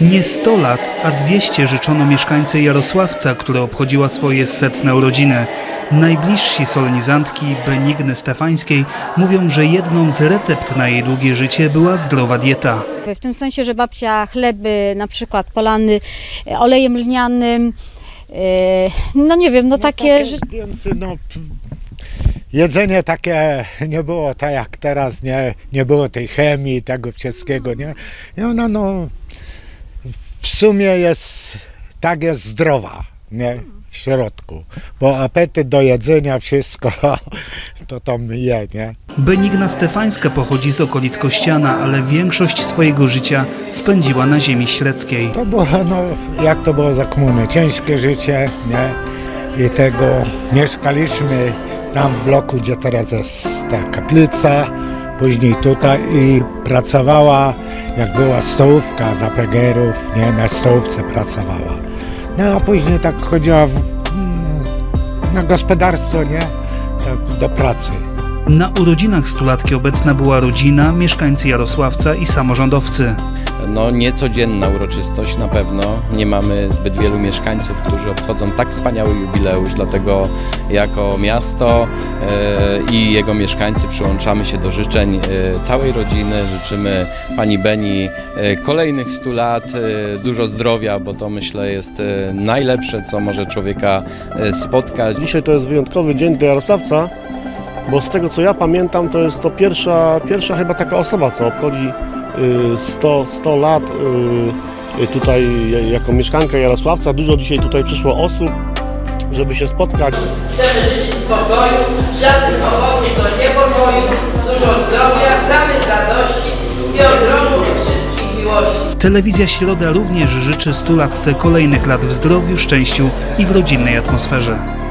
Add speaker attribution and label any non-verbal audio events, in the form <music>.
Speaker 1: Nie 100 lat, a 200 życzono mieszkańcy Jarosławca, która obchodziła swoje setne urodziny. Najbliżsi solenizantki Benigny Stefańskiej mówią, że jedną z recept na jej długie życie była zdrowa dieta.
Speaker 2: W tym sensie, że babcia chleby na przykład polany e, olejem lnianym, e, no nie wiem, no takie, że
Speaker 3: Więc, no, jedzenie takie nie było tak jak teraz, nie, nie było tej chemii, tego wszystkiego, nie? I ona no sumie jest, tak jest zdrowa, nie? W środku, bo apetyt do jedzenia, wszystko <laughs> to tam je, nie?
Speaker 1: Benigna Stefańska pochodzi z okolic Kościana, ale większość swojego życia spędziła na ziemi średzkiej.
Speaker 3: To było, no, jak to było za komuny, ciężkie życie, nie? I tego mieszkaliśmy tam w bloku, gdzie teraz jest ta kaplica, później tutaj i pracowała, jak była stołówka za Pegerów, nie? Na stołówce pracowała. No a później tak chodziła w, mm, na gospodarstwo, nie? Tak, do pracy.
Speaker 1: Na urodzinach stulatki obecna była rodzina, mieszkańcy Jarosławca i samorządowcy.
Speaker 4: No niecodzienna uroczystość na pewno. Nie mamy zbyt wielu mieszkańców, którzy obchodzą tak wspaniały jubileusz, dlatego jako miasto e, i jego mieszkańcy przyłączamy się do życzeń e, całej rodziny. Życzymy Pani Beni e, kolejnych 100 lat, e, dużo zdrowia, bo to myślę jest e, najlepsze, co może człowieka e, spotkać.
Speaker 5: Dzisiaj to jest wyjątkowy dzień dla Jarosławca, bo z tego co ja pamiętam, to jest to pierwsza, pierwsza chyba taka osoba, co obchodzi y, 100, 100 lat y, y, tutaj jako mieszkanka Jarosławca. Dużo dzisiaj tutaj przyszło osób, żeby się spotkać.
Speaker 6: Chcemy życzyć spokoju, żadnych powodów do niepokoju, dużo zdrowia, samych radości i ogromu wszystkich miłości.
Speaker 1: Telewizja Środa również życzy stulatce kolejnych lat w zdrowiu, szczęściu i w rodzinnej atmosferze.